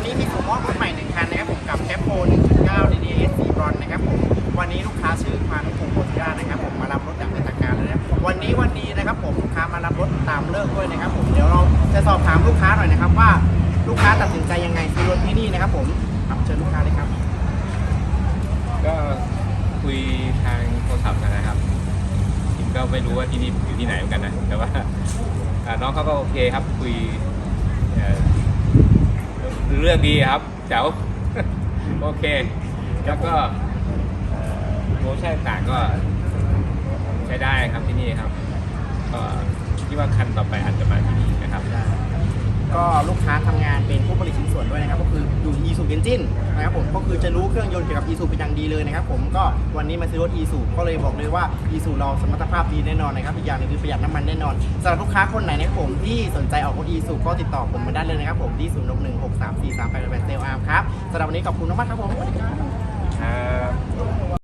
วันนี้มีส่มอบรุ่นใหม่หนึ่งคันนะครับผมกับแคปโป1.9 DDS 4บรอนนะครับผมวันนี้ลูกค้าชื่อมานุพงศ์โพธิรานะครับผมมารับรถจากเนทางการเลยนะวันนี้วันดีนะครับผมลูกค้ามารับรถตามเลิกด้วยนะครับผมเดี๋ยวเราจะสอบถามลูกค้าหน่อยนะครับว่าลูกค้าตัดสินใจยังไงซื้อรถที่นี่นะครับผมครับเชิญลูกค้าเลยครับ ก็คุยทางโทรศัพท์นะครับผมก็ไม่รู้ว่าที่นี่อยู่ที่ไหนเหมือนกันนะแต่ว่าน้องเขาก็โอเคครับคุย เรื่องดีครับแจ๋วโอเค แล้วก็โปรโมชั่นต่างก็ใช้ได้ครับที่นี่ครับก็คิดว่าคันต่อไปอาจจะมาที่นี่นะครับ ก็ลูกค้าทำงานเป็นผู้ผลิตชิ้น e s u Engine นะครับผมก็คือจะรู้เครื่องยนต์เกี่ยวกับ e s u เป็นอย่างดีเลยนะครับผมก็วันนี้มาซื้อรถ e s u ก็เลยบอกเลยว่า e s u เราสมรรถภาพดีแน่นอนนะครับอีกอย่างหนึงคือประหยัดน้ำมันแน่นอนสำหรับลูกค้าคนไหนนะครับผมที่สนใจออกรถ e s u ก็ติดต่อผมมาได้เลยนะครับผมที่0 6 1 6 3 4 3 8 8เซลอาร์มครับสำหรับวันนี้ขอบคุณมากครับผมสวัสดีครับ